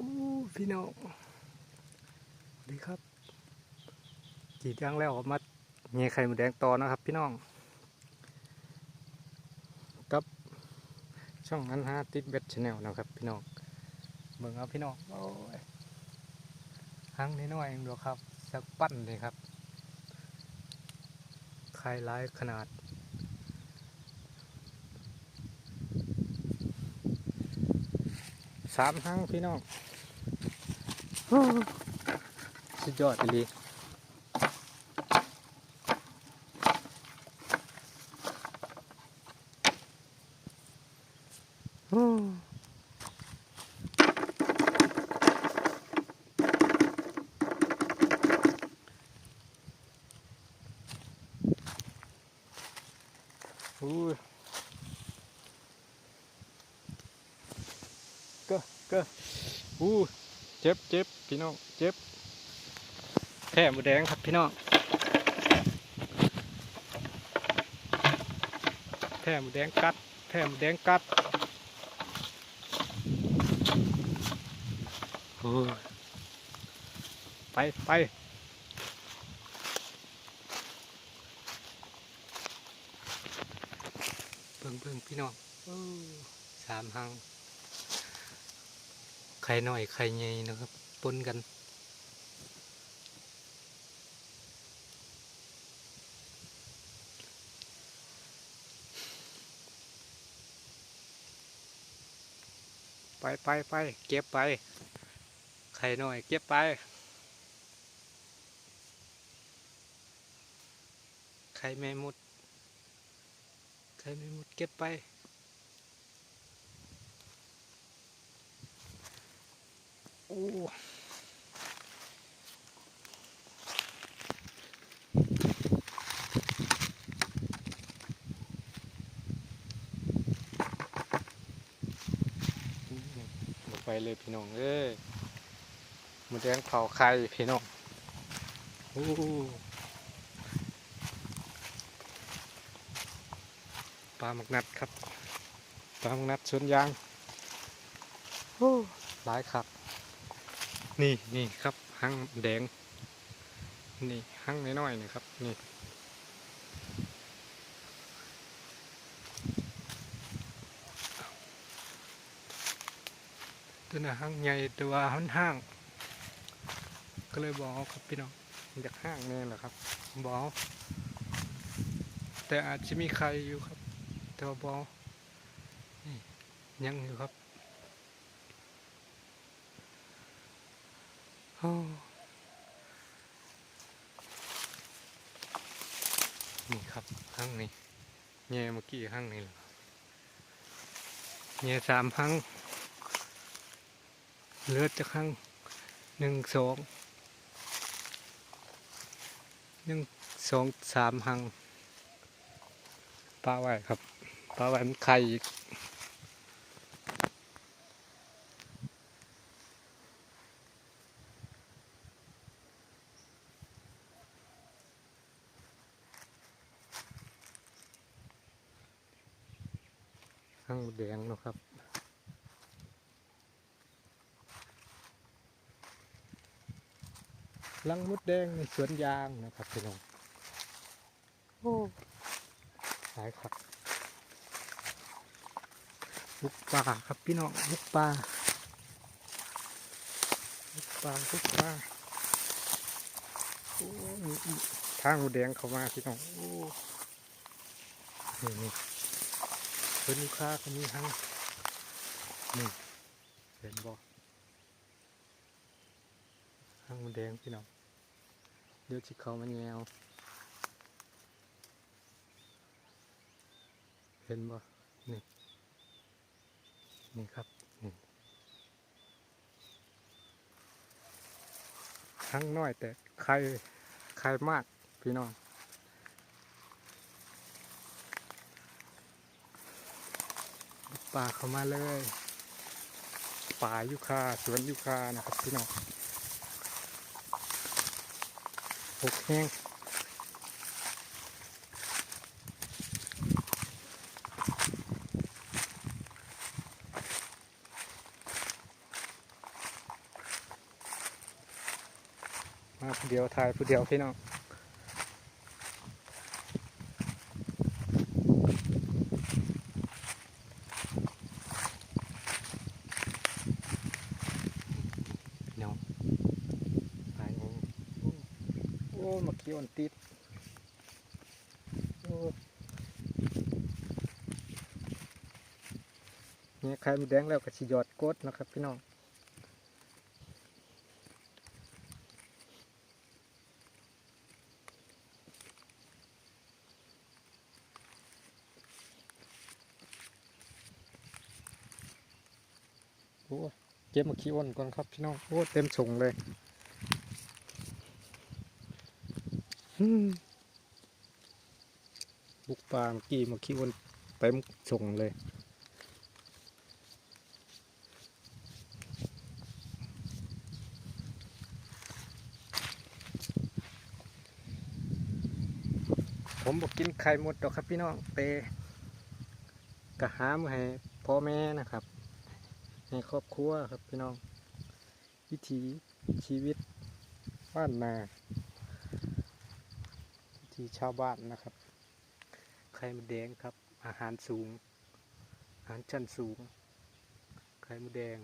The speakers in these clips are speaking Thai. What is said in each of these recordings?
อู้พี่น้องสวัสดีครับจีดยางแล้วก็มาเงี้ยไข่หมูแดงต่อนะครับ พี่น้องกับช่องนั้นฮะติดเบ็ดชแนลนะครับ พี่น้องเบิ่งเอาพี่น้องโอ้ยหังน้อยเองเดียวครับสักปั้นเลยครับไข่ร้ายขนาด สามครั้งพี่น้องโอ้สุดยอดเลยโอ้โอ้ย ก็ก็อู้เจ็บเจ็บพี่น้องเจ็บแผ่หมูแดงครับพี่น้องแผ่หมูแดงกัดแผ่หมูแดงกัดโอ้ไปไปเบิ่งเบิ่งพี่น้องสามหัง ไข่น้อยไข่ใหญ่นะครับปนกัน ไปไปไปเก็บไป ไข่น้อยเก็บไป ไข่แม่มด ไข่แม่มดเก็บไป โอ้หมด ไปเลยพี่น้องเอ้ยหมดแดงเผาไข่พี่น้องโอ้ปลาหมักนัดครับปลาหมักนัดสวนยางโอ้หลายครับ นี่นี่ครับหั่งแดง นี่หั่งน้อยๆนะครับ นี่ตัวน่ะหั่งใหญ่ตัวมันห่าง ก็เลยบอกครับพี่น้องอยากห่างแน่แหละครับบอกแต่อาจจะมีใครอยู่ครับแต่ว่าบอกนี่ยังอยู่ครับ โอ้ นี่ครับห้างนี้เงี้ยเมื่อกี้ห้างนี้แหละเงี้ยสามห้างเลือดจะห้างหนึ่งสองหนึ่งสองสามห้างปลาไหวครับปลาไหวมันไข่อีก ข้างแดงเนาะครับลังมดแดงในสวนยางนะครับพี่น้องโอ้หลายครับลูกปลาครับพี่น้องลูกปลาลูกปลาลูกปลาโอ้มีอีกทางมดแดงเข้ามาพี่น้องโอ้นี่ นี่นลูกค้าก็มีทั้งนี่เห็นบ่ทั้งหมูแดงพี่น้องเดี๋ยวจิเขามันแงวเห็นบ่นี่นี่ครับนี่ทั้งน้อยแต่ใครใครมากพี่น้อง ป่าเข้ามาเลย ป่ายุคาสวนยุคานะครับพี่น้องหกแห้งมาผู้เดียวถ่ายผู้เดียวพี่น้อง อ้มาเคี้ยวอันติดโอ้เนี่ยไข่มดแดงแล้วก็สิยอดกดนะครับพี่น้องโอ้เก็บมาขี้อ้นก่อนครับพี่น้องโอ้เต็มส่งเลยอืม บุกปลาเมื่อกี้มาขี้อ้นเต็มส่งเลย ผมบอกกินไข่หมดดอกครับพี่น้องเปกระหามให้พ่อแม่นะครับในครอบครัวครับพี่น้อง วิถีชีวิตบ้านนา วิถีชาวบ้านนะครับ ไข่มดแดงครับ อาหารสูง อาหารชั้นสูง ไข่มดแดง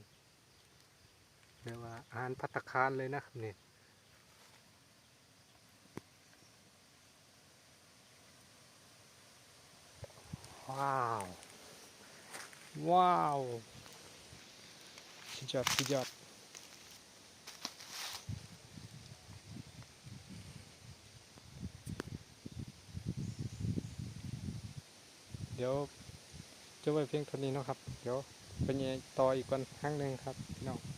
เรียกว่าอาหารพัตคารเลยนะครับเนี่ยว้าว ว้าวสุดยอดสุดยอด ดี๋ยวจะไว้เพียงเท่านี้นะครับ เดี๋ยวไปเยต่ออีกวันครั้งหนึ่งครับพี่น้อง